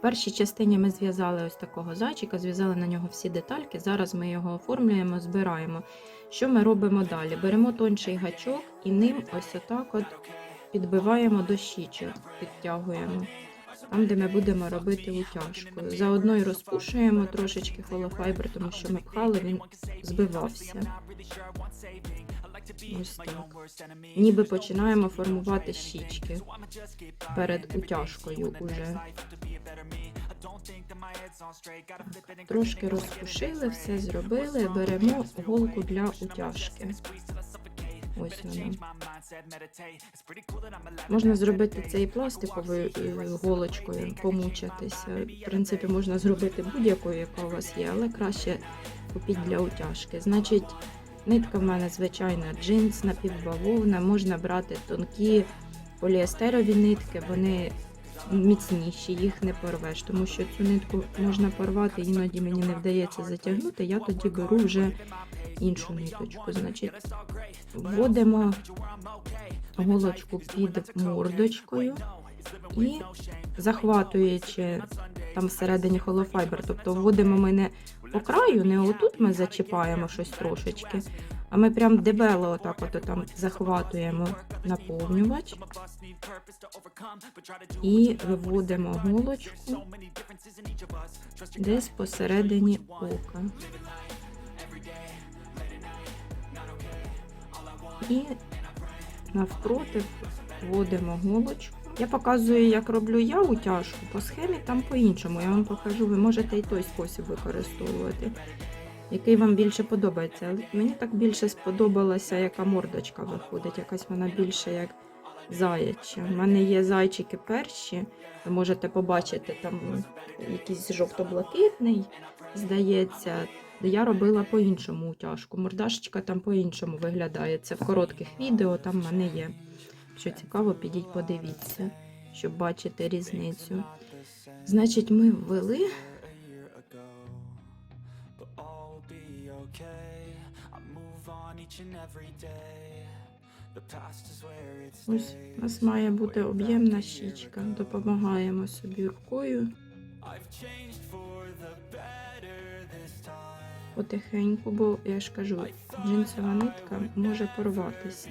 Першій частині ми зв'язали ось такого зайчика, зв'язали на нього всі детальки. Зараз ми його оформлюємо, збираємо. Що ми робимо далі? Беремо тонший гачок і ним ось отак от підбиваємо до щічок, підтягуємо. Там, де ми будемо робити утяжку. Заодно й розпушуємо трошечки холофайбер, тому що ми пхали, він збивався. Ось так. Ніби починаємо формувати щічки перед утяжкою уже. Трошки розпушили, все зробили. Беремо голку для утяжки. Ось вона. Можна зробити це і пластиковою е, голочкою, помучитися. В принципі, можна зробити будь-якою, яка у вас є, але краще купіть для утяжки. Значить, нитка в мене звичайна джинс, напівбавовна. Можна брати тонкі поліестерові нитки, вони міцніші, їх не порвеш, тому що цю нитку можна порвати, іноді мені не вдається затягнути. Я тоді беру вже іншу ниточку. Значить, вводимо голочку під мордочкою і захватуючи там всередині холофайбер, тобто вводимо ми не по краю, не отут ми зачіпаємо щось трошечки, а ми прям дебело отак от там захватуємо наповнювач і виводимо голочку десь посередині ока. І навпроти вводимо голочку. Я показую, як роблю я утяжку. По схемі там по-іншому. Я вам покажу, ви можете і той спосіб використовувати, який вам більше подобається. Мені так більше сподобалася, яка мордочка виходить, якась вона більше як заяча. У мене є зайчики перші, ви можете побачити там якийсь жовто-блакитний, здається. Я робила по-іншому утяжку. Мордашечка там по-іншому виглядає. Це в коротких відео там в мене є. Що цікаво, підіть, подивіться, щоб бачити різницю. Значить, ми ввели. Ось у нас має бути об'ємна щічка. Допомагаємо собі рукою. Потихеньку, бо я ж кажу, джинсова нитка може порватися.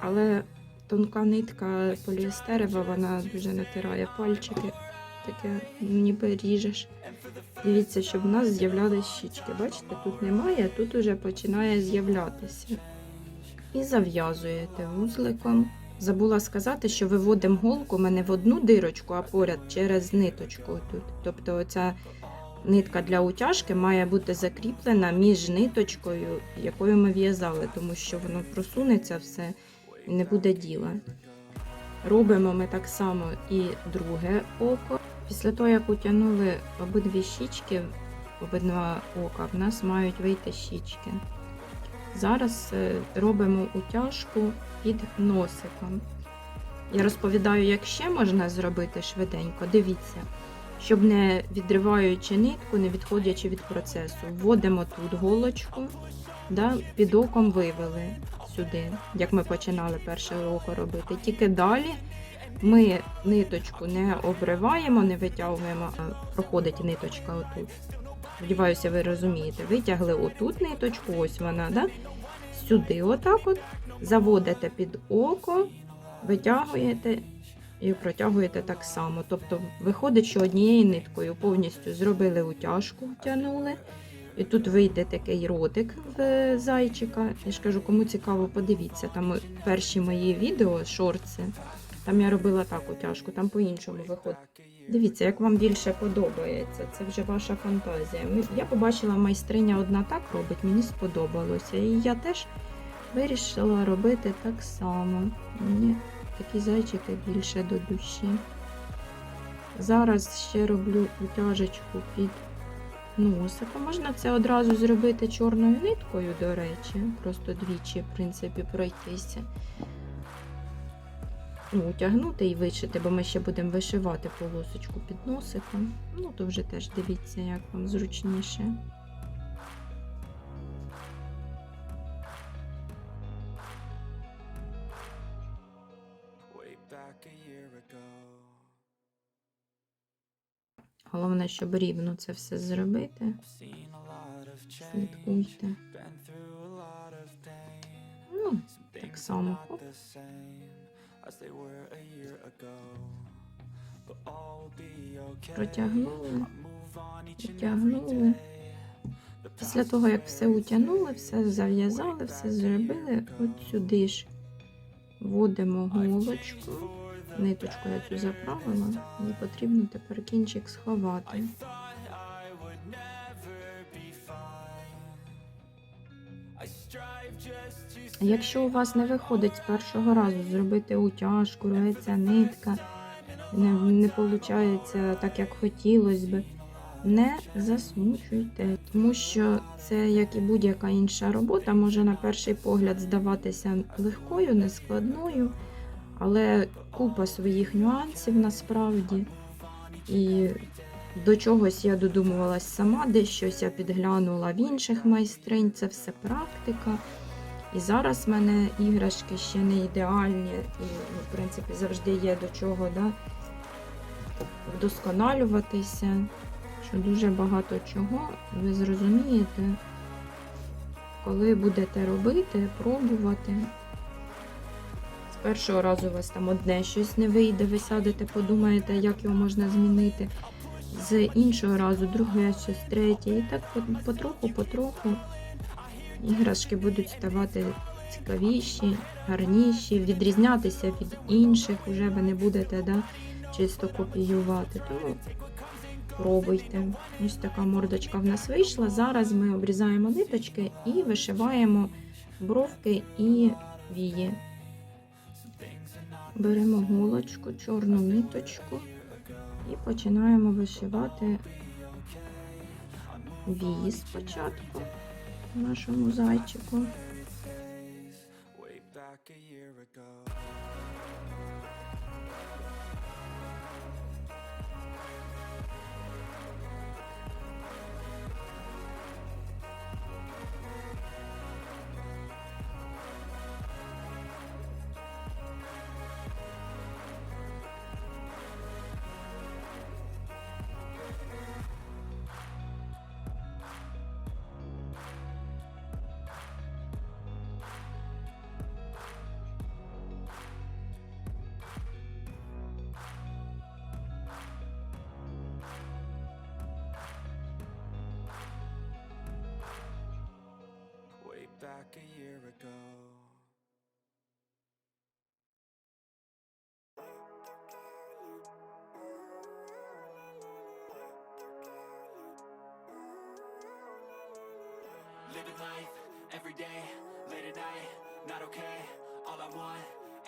Але тонка нитка поліестерова, вона дуже натирає пальчики, таке ніби ріжеш. Дивіться, щоб в нас з'являлися щічки. Бачите, тут немає, тут уже починає з'являтися. І зав'язуєте вузликом. Забула сказати, що виводимо голку ми не в одну дирочку, а поряд через ниточку тут. Тобто оця нитка для утяжки має бути закріплена між ниточкою, якою ми в'язали, тому що воно просунеться все і не буде діла. Робимо ми так само і друге око. Після того, як утягнули обидві щічки, обидва ока, в нас мають вийти щічки. Зараз е, робимо утяжку під носиком. Я розповідаю, як ще можна зробити швиденько. Дивіться, щоб не відриваючи нитку, не відходячи від процесу. Вводимо тут голочку, да, під оком вивели сюди, як ми починали перше око робити. Тільки далі ми ниточку не обриваємо, не витягуємо, а проходить ниточка отут. Сподіваюся, ви розумієте. Витягли отут ниточку, ось вона, да? сюди, отак от, заводите під око, витягуєте і протягуєте так само. Тобто, виходить, що однією ниткою повністю зробили утяжку, втягнули. І тут вийде такий ротик в зайчика. Я ж кажу, кому цікаво, подивіться. Там перші мої відео, шорти. Там я робила так утяжку, там по-іншому виходить. Дивіться, як вам більше подобається. Це вже ваша фантазія. Я побачила майстриня одна так робить, мені сподобалося. І я теж вирішила робити так само. Мені такі зайчики більше до душі. Зараз ще роблю утяжечку під носиком. Можна це одразу зробити чорною ниткою, до речі. Просто двічі, в принципі, пройтися. Ну, утягнути і вишити, бо ми ще будемо вишивати полосочку під носиком. Ну, то вже теж дивіться, як вам зручніше. Головне, щоб рівно це все зробити. Слідкуйте. Ну, так само. Протягнули, утягнули. Після того, як все утягнули, все зав'язали, все зробили, от сюди ж вводимо голочку. Ниточку я цю заправила, і потрібно тепер кінчик сховати. Якщо у вас не виходить з першого разу зробити утяжку, рветься нитка, не, не виходить так, як хотілося би, не засмучуйте, тому що це, як і будь-яка інша робота, може на перший погляд здаватися легкою, нескладною, але купа своїх нюансів насправді. І до чогось я додумувалась сама, десь щось я підглянула в інших майстринь, це все практика. І зараз в мене іграшки ще не ідеальні, і, ну, в принципі, завжди є до чого да, вдосконалюватися, що дуже багато чого ви зрозумієте, коли будете робити, пробувати. Першого разу у вас там одне щось не вийде, ви сядете, подумаєте, як його можна змінити. З іншого разу друге щось третє. І так потроху-потроху іграшки будуть ставати цікавіші, гарніші, відрізнятися від інших. Уже ви не будете да, чисто копіювати. Тому пробуйте. Ось така мордочка в нас вийшла. Зараз ми обрізаємо ниточки і вишиваємо бровки і вії. Беремо голочку, чорну ниточку і починаємо вишивати вії спочатку нашому зайчику. Ago. A year ago. Living life every day, late at night, not okay. All I want,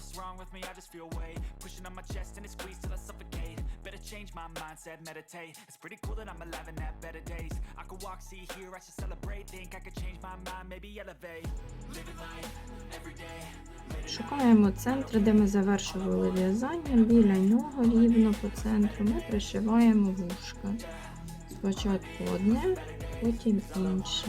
What's wrong with me? I just feel weight pushing on my chest and it squeezes till I suffocate. Better change my mindset, meditate. It's pretty cool that I'm alive and have better days. I could walk, see, hear, I should celebrate. Think I could change my mind, maybe elevate. Living life every day. late at Шукаємо центр, де ми завершували в'язання. Біля нього рівно по центру ми пришиваємо вушка. Спочатку одне, потім інше.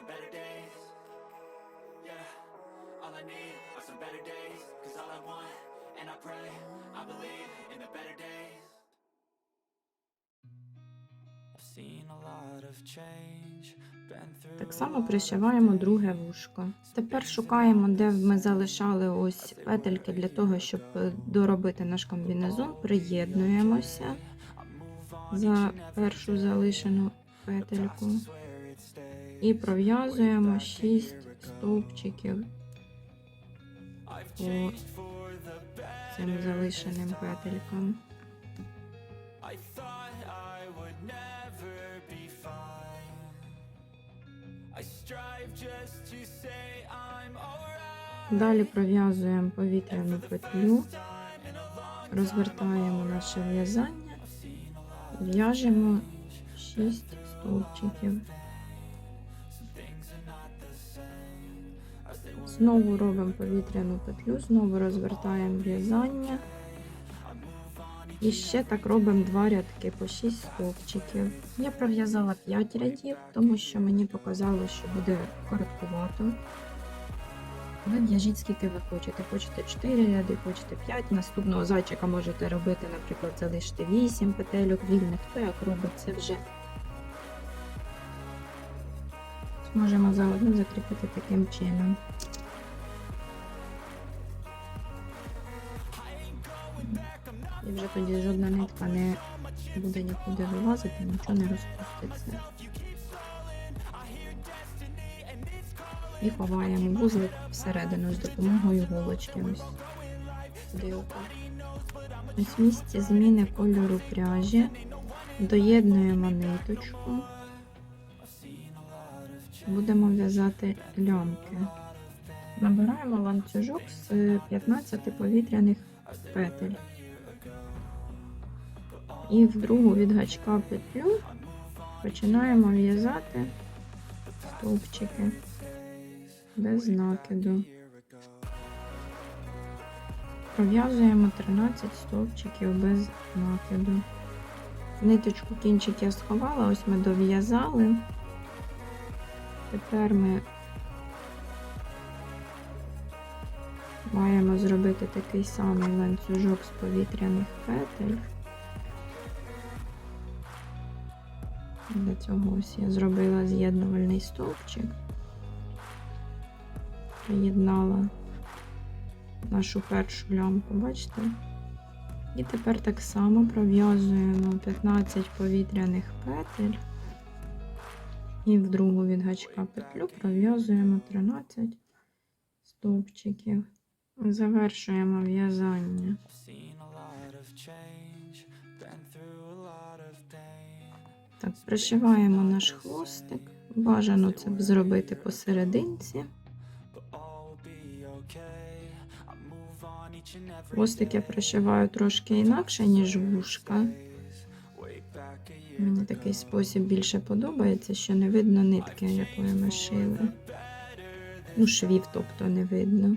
some better days Yeah, all I need are some better days Cause all I want, and I pray, I believe in the better days Так само пришиваємо друге вушко. Тепер шукаємо, де ми залишали ось петельки для того, щоб доробити наш комбінезон. Приєднуємося за першу залишену петельку і пров'язуємо 6 стовпчиків по цим залишеним петелькам. Далі пров'язуємо повітряну петлю, розвертаємо наше в'язання, в'яжемо 6 стовпчиків. Знову робимо повітряну петлю, знову розвертаємо в'язання. І ще так робимо два рядки по 6 стовпчиків. Я пров'язала 5 рядів, тому що мені показало, що буде короткувато. Ви в'яжіть скільки ви хочете. Хочете 4 ряди, хочете 5. Наступного зайчика можете робити, наприклад, залишити 8 петельок вільних, хто як робить це вже. Зможемо заодно закріпити таким чином. Вже тоді жодна нитка не буде нікуди вилазити, нічого не розпуститься. І ховаємо вузлик всередину з допомогою голочки. Ось сюди. Ось в місці зміни кольору пряжі. Доєднуємо ниточку. Будемо в'язати лямки. Набираємо ланцюжок з 15 повітряних петель. І в другу від гачка петлю починаємо в'язати стовпчики без накиду. Пров'язуємо 13 стовпчиків без накиду. Ниточку кінчик я сховала, ось ми дов'язали. Тепер ми маємо зробити такий самий ланцюжок з повітряних петель. Для цього ось я зробила з'єднувальний стовпчик, приєднала нашу першу лямку, бачите? І тепер так само пров'язуємо 15 повітряних петель. І в другу від гачка петлю пров'язуємо 13 стовпчиків. Завершуємо в'язання. Так, пришиваємо наш хвостик. Бажано це б зробити посерединці. Хвостик я пришиваю трошки інакше, ніж вушка. Мені такий спосіб більше подобається, що не видно нитки, якою ми шили. Ну, швів, тобто не видно.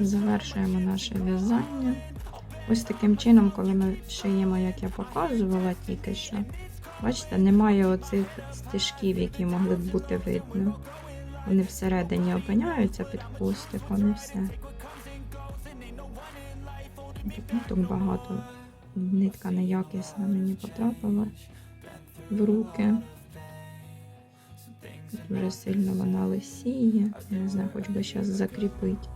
Завершуємо наше в'язання. Ось таким чином, коли ми шиємо, як я показувала тільки що. Бачите, немає оцих стежків, які могли б бути видно. Вони всередині опиняються під хвостиком і все. Тут багато. Нитка неякісна мені потрапила в руки. Дуже сильно вона лисіє. Я не знаю, хоч би зараз закріпити.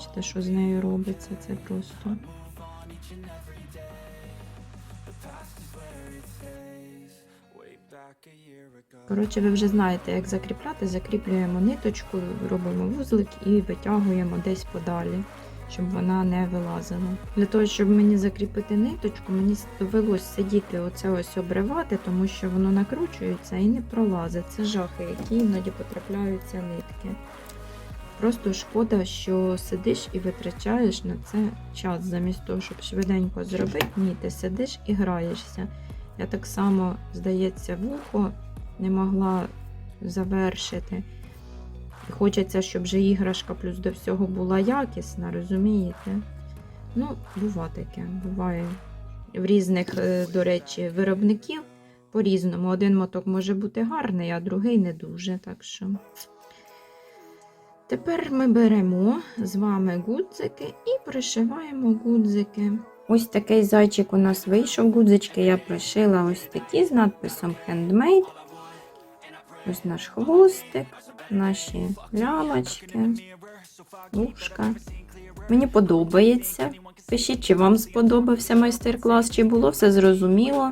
Бачите, що з нею робиться, це просто. Коротше, ви вже знаєте, як закріпляти. Закріплюємо ниточку, робимо вузлик і витягуємо десь подалі, щоб вона не вилазила. Для того, щоб мені закріпити ниточку, мені довелось сидіти оце ось обривати, тому що воно накручується і не пролазить. Це жахи, які іноді потрапляються нитки. Просто шкода, що сидиш і витрачаєш на це час, замість того, щоб швиденько зробити. Ні, ти сидиш і граєшся. Я так само, здається, вухо не могла завершити. І Хочеться, щоб же іграшка плюс до всього була якісна, розумієте? Ну, бува таке, буває. В різних, е, до речі, виробників по-різному. Один моток може бути гарний, а другий не дуже. Так що. Тепер ми беремо з вами гудзики і пришиваємо гудзики. Ось такий зайчик у нас вийшов. Гудзички я пришила ось такі з надписом Handmade. Ось наш хвостик, наші лямочки, вушка. Мені подобається. Пишіть, чи вам сподобався майстер-клас, чи було все зрозуміло.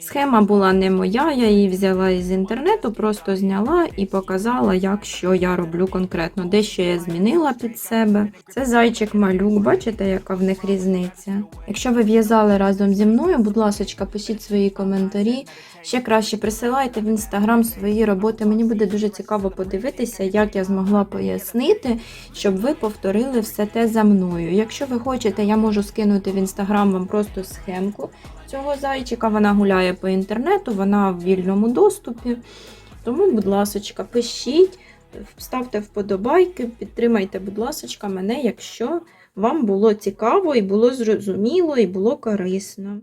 Схема була не моя, я її взяла із інтернету, просто зняла і показала, як що я роблю конкретно. Дещо я змінила під себе. Це зайчик малюк, бачите, яка в них різниця. Якщо ви в'язали разом зі мною, будь ласка, пишіть свої коментарі. Ще краще присилайте в інстаграм свої роботи. Мені буде дуже цікаво подивитися, як я змогла пояснити, щоб ви повторили все те за мною. Якщо ви хочете, я можу скинути в інстаграм вам просто схемку цього зайчика. Вона гуляє по інтернету, вона в вільному доступі. Тому, будь ласка, пишіть, ставте вподобайки, підтримайте, будь ласка, мене, якщо вам було цікаво і було зрозуміло, і було корисно.